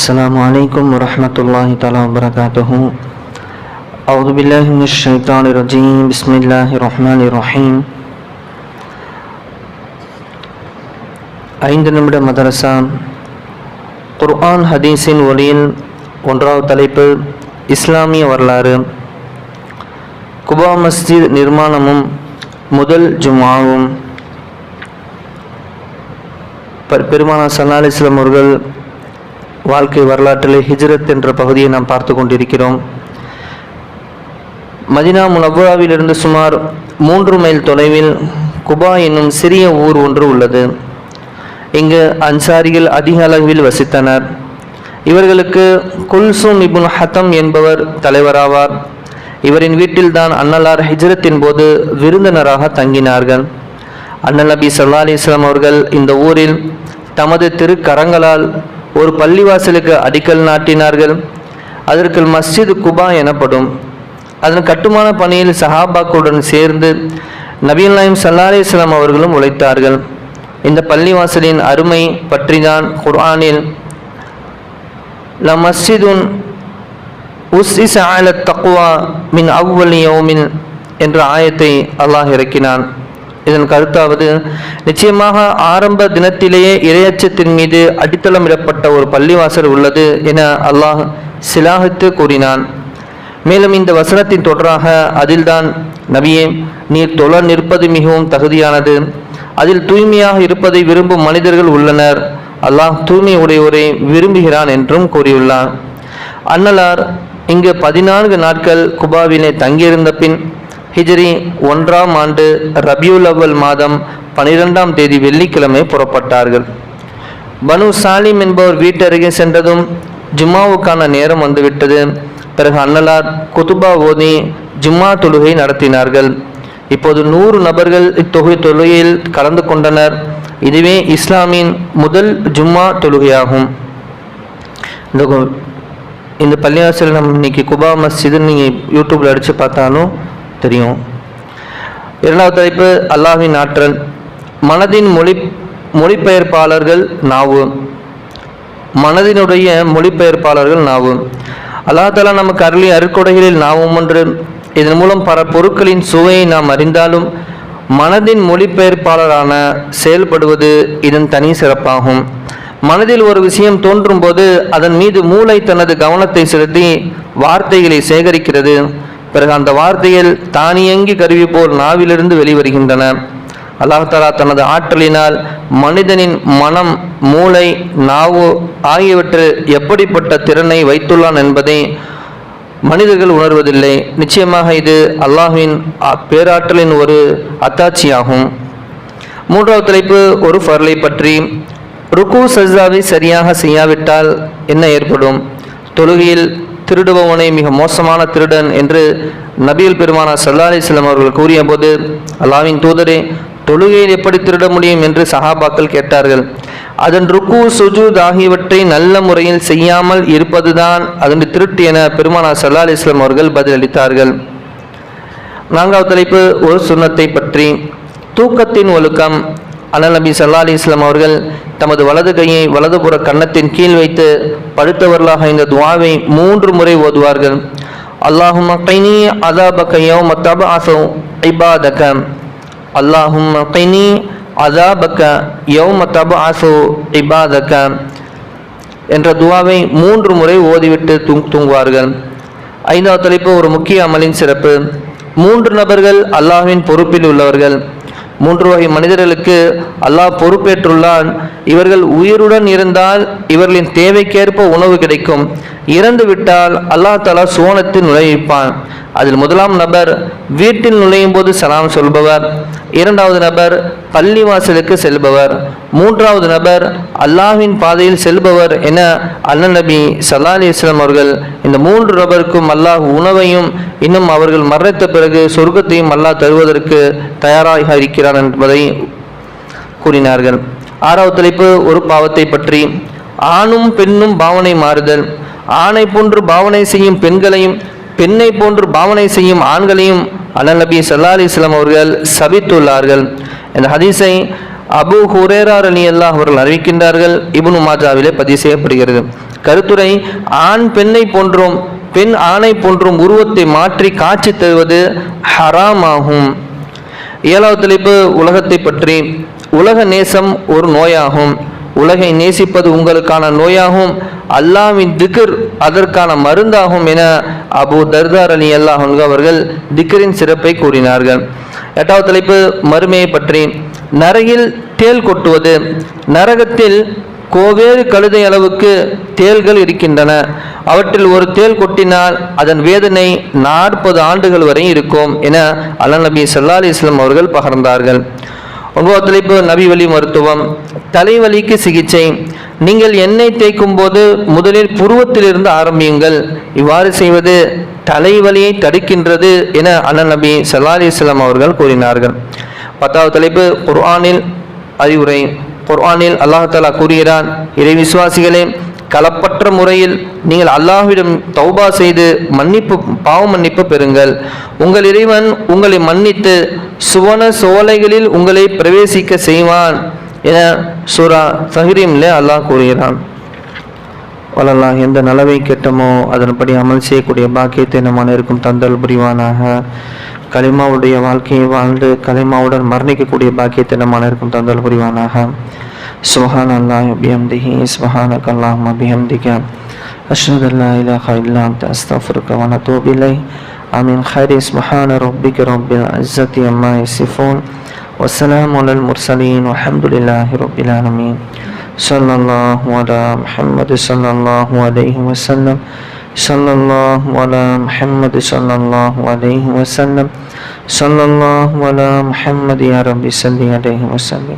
السلام عليكم ورحمة الله تعالى وبركاته أعوذ بالله من الشيطان الرجيم بسم الله الرحمن الرحيم ஐந்து நிமிட மதரசா குர்ஆன் ஹதீஸின் ஒளியில் ஒன்றாவது தலைப்பு இஸ்லாமிய வரலாறு குபா மஸ்ஜித் நிர்மாணமும் முதல் ஜும்ஆவும் பெ- பெருமானா சல்லா அலிஸ்லாம் அவர்கள் வாழ்க்கை வரலாற்றில் ஹிஜ்ரத் என்ற பகுதியை நாம் பார்த்து கொண்டிருக்கிறோம். மதினா முனபுராவிலிருந்து சுமார் மூன்று மைல் தொலைவில் குபா என்னும் சிறிய ஊர் ஒன்று உள்ளது. இங்கு அன்சாரிகள் அதிக அளவில் வசித்தனர். இவர்களுக்கு குல்சூம் இபுன் ஹத்தம் என்பவர் தலைவராவார். இவரின் வீட்டில்தான் அன்னலார் ஹிஜ்ரத்தின் போது விருந்தினராக தங்கினார்கள். அண்ணல் நபி சல்லா அலிஸ்லாம் அவர்கள் இந்த ஊரில் தமது திருக்கரங்களால் ஒரு பள்ளிவாசலுக்கு அடிக்கல் நாட்டினார்கள். அதற்கு மஸ்ஜித் குபா எனப்படும் அதன் கட்டுமான பணியில் சஹாபாக்களுடன் சேர்ந்து நபிகள் நாயம் சல்லா அவர்களும் உழைத்தார்கள். இந்த பள்ளிவாசலின் அருமை பற்றிதான் குர்ஆனில் ல மஸ்ஜிதுன் உஸ்இஸ ஆல தக்குவா மின் அவ்வல் யௌமின் என்ற ஆயத்தை அல்லாஹ் இறக்கினான். இதன் கருத்தாவது நிச்சயமாக ஆரம்ப தினத்திலேயே இரையச்சத்தின் மீது அடித்தளமிடப்பட்ட ஒரு பள்ளிவாசல் உள்ளது என அல்லாஹ் சிலாகித்து கூறினான். மேலும் இந்த வசனத்தின் தொடராக அதில்தான் நபியே நீர் தொழ நிற்பது மிகவும் தகுதியானது. அதில் தூய்மையாக இருப்பதை விரும்பும் மனிதர்கள் உள்ளனர். அல்லாஹ் தூய்மை உடையோரை விரும்புகிறான் என்றும் கூறியுள்ளார் அன்னலார் இங்கு பதினான்கு நாட்கள் குபாவிலே தங்கியிருந்த பின் ஹிஜ்ரி ஒன்றாம் ஆண்டு ரபியுல் அவல் மாதம் பனிரெண்டாம் தேதி வெள்ளிக்கிழமை புறப்பட்டார்கள். பனு சாலிம் என்பவர் வீட்டருகே சென்றதும் ஜும்மாவுக்கான நேரம் வந்துவிட்டது. பிறகு அன்னலார் குதுபா ஓதி ஜும்மா தொழுகை நடத்தினார்கள். இப்போது நூறு நபர்கள் இத்தொகை தொழுகையில் கலந்து கொண்டனர். இதுவே இஸ்லாமின் முதல் ஜும்மா தொழுகையாகும். இந்த கு- இந்த பள்ளிவாசல் நம்ம இன்னைக்கு குபா மஸ்ஜிதுன்னு நீங்கள் யூடியூப்பில் அடித்து பார்த்தாலும் தெரியும். இரண்டாவது தலைப்பு அல்லாஹின் ஆற்றல். மனதின் மொழி மொழிபெயர்ப்பாளர்கள் நாவு. மனதினுடைய மொழிபெயர்ப்பாளர்கள் நாவு. அல்லாஹ் நமக்கு அருளி அருட்கொடைகளில் நாவும் ஒன்று. இதன் மூலம் பல பொருட்களின் சுவையை நாம் அறிந்தாலும் மனதின் மொழிபெயர்ப்பாளரான செயல்படுவது இதன் தனி சிறப்பாகும். மனதில் ஒரு விஷயம் தோன்றும் போது அதன் மீது மூளை தனது கவனத்தை செலுத்தி வார்த்தைகளை சேகரிக்கிறது. பிறகு அந்த வார்த்தைகள் தானியங்கி கருவி போல் நாவிலிருந்து வெளிவருகின்றன? அல்லாஹ் தனது ஆற்றலினால் மனிதனின் மனம் மூளை நாவு ஆகியவற்று எப்படிப்பட்ட திறனை வைத்துள்ளான் என்பதை மனிதர்கள் உணர்வதில்லை. நிச்சயமாக இது அல்லாஹின் பேராற்றலின் ஒரு அத்தாட்சியாகும். மூன்றாவது தலைப்பு ஒரு ஃபர்லை பற்றி. ருக்கு சஜாவை சரியாக செய்யாவிட்டால் என்ன ஏற்படும்? தொழுகையில் திருடுபவனை மிக மோசமான திருடன் என்று நபியல் பெருமானா சல்லா அலிஸ்லாம் அவர்கள் கூறிய போது அல்லாவின் தூதரே தொழுகையில் எப்படி திருட முடியும்? என்று சஹாபாக்கள் கேட்டார்கள். அதன் ருக்கு சுஜூத் ஆகியவற்றை நல்ல முறையில் செய்யாமல் இருப்பதுதான் அதன் திருட்டு என பெருமானா சல்லா அலிஸ்லாம் அவர்கள் பதிலளித்தார்கள். நான்காவது தலைப்பு ஒரு சுண்ணத்தை பற்றி. தூக்கத்தின் ஒழுக்கம். அனல் நபி சல்லா அலி இஸ்லாம் அவர்கள் தமது வலது கையை வலதுபுற கன்னத்தின் கீழ் வைத்து படுத்தவர்களாக இந்த துவாவை மூன்று முறை ஓதுவார்கள். அல்லாஹும் கைனி அதாபக யௌம தபஅசு இபாதக. அல்லாஹும் கைனி அதாபக்க யோ யௌம தபஅசு இபாதக. என்ற துவாவை மூன்று முறை ஓதிவிட்டு தூங் தூங்குவார்கள். ஐந்தாவது தலைப்பு ஒரு முக்கிய அமலின் சிறப்பு. மூன்று நபர்கள் அல்லாஹ்வின் பொறுப்பில் உள்ளவர்கள். மூன்று வகை மனிதர்களுக்கு அல்லாஹ் பொறுப்பேற்றுள்ளான். இவர்கள் உயிருடன் இருந்தால் இவர்களின் தேவைக்கேற்ப உணவு கிடைக்கும். இறந்து விட்டால் அல்லாஹ் தாலா சுவனத்தில் நுழைவிப்பான். அதில் முதலாம் நபர் வீட்டில் நுழையும் போது சலாம் சொல்பவர். இரண்டாவது நபர் பள்ளிவாசலுக்கு செல்பவர். மூன்றாவது நபர் அல்லாஹின் பாதையில் செல்பவர் என அண்ணன் நபி சல்லா அலிஸ்லாம் அவர்கள் இந்த மூன்று நபருக்கும் அல்லாஹ் உணவையும் இன்னும் அவர்கள் மரணித்த பிறகு சொர்க்கத்தையும் அல்லாஹ் தருவதற்கு தயாராக இருக்கிறான் என்பதை கூறினார்கள். ஆறாவது தலைப்பு ஒரு பாவத்தை பற்றி. ஆணும் பெண்ணும் பாவனை மாறுதல். ஆணை போன்று பாவனை செய்யும் பெண்களையும் பெண்ணை போன்று பாவனை செய்யும் ஆண்களையும் அண்ணல் நபி சல்லா அலிஸ்லாம் அவர்கள் சபித்துள்ளார்கள். இந்த ஹதீஸை அபு ஹுரேரா அலி அல்லாஹ் அவர்கள் அறிவிக்கின்றார்கள். இபுனு மாஜாவிலே பதிவு செய்யப்படுகிறது. கருத்துரை ஆண் பெண்ணை போன்றும் பெண் ஆணை போன்றும் உருவத்தை மாற்றி காட்சி தருவது ஹராமாகும். ஏழாவது தலைப்பு உலகத்தை பற்றி. உலக நேசம் ஒரு நோயாகும். உலகை நேசிப்பது உங்களுக்கான நோயாகும். அல்லாவின் திக்ர் அதற்கான மருந்தாகும் என அபு தர்தார் அலி அல்லாஹ் அவர்கள் திக்ரின் சிறப்பை கூறினார்கள். எட்டாவது தலைப்பு மறுமையை பற்றி. நரகில் தேள் கொட்டுவது. நரகத்தில் கோவேறு கழுதை அளவுக்கு தேள்கள் இருக்கின்றன. அவற்றில் ஒரு தேள் கொட்டினால் அதன் வேதனை நாற்பது ஆண்டுகள் வரை இருக்கும் என அலநபி சல்லா அலி இஸ்லாம் அவர்கள் பகர்ந்தார்கள். ஒன்பதாவது தலைப்பு நபி வழி மருத்துவம் தலைவலிக்கு சிகிச்சை நீங்கள் எண்ணெய் தேய்க்கும் போது முதலில் புருவத்திலிருந்து ஆரம்பியுங்கள். இவ்வாறு செய்வது தலைவலியை தடுக்கின்றது என அண்ணன் நபி சல்லா அலி இஸ்லாம் அவர்கள் கூறினார்கள். பத்தாவது தலைப்பு குர்ஆனில் அறிவுரை. குர்ஆனில் அல்லாஹாலா கூறுகிறான் இறை விசுவாசிகளே களப்பற்ற முறையில் நீங்கள் அல்லாஹ்விடம் தௌபா செய்து மன்னிப்பு பாவ மன்னிப்பு பெறுங்கள். உங்கள் இறைவன் உங்களை மன்னித்து சுவன சோலைகளில் உங்களை பிரவேசிக்க செய்வான் என சூரா சஹரீம்ல அல்லாஹ் கூறுகிறான். வளரலாம் எந்த நலவை கெட்டமோ அதன்படி அமல் செய்யக்கூடிய பாக்கியத்தை நம்ம இருக்கும் தந்தல் புரிவானாக. கலிமாவுடைய வாழ்க்கையை வாழ்ந்து கலிமாவுடன் மரணிக்கக்கூடிய பாக்கியத்தை நம்ம இருக்கும் தந்தல் புரிவானாக. سبحان الله وبحمده سبحانك اللهم وبحمدك أشهد أن لا إله إلا أنت أستغفرك ونتوب إليه آمين خير سبحان ربك رب العزة عما يصفون والسلام على المرسلين والحمد لله رب العالمين صلى الله على محمد صلى الله عليه وسلم. صلى الله على محمد صلى الله عليه وسلم. صلى الله على محمد يا رب صل عليه وسلم.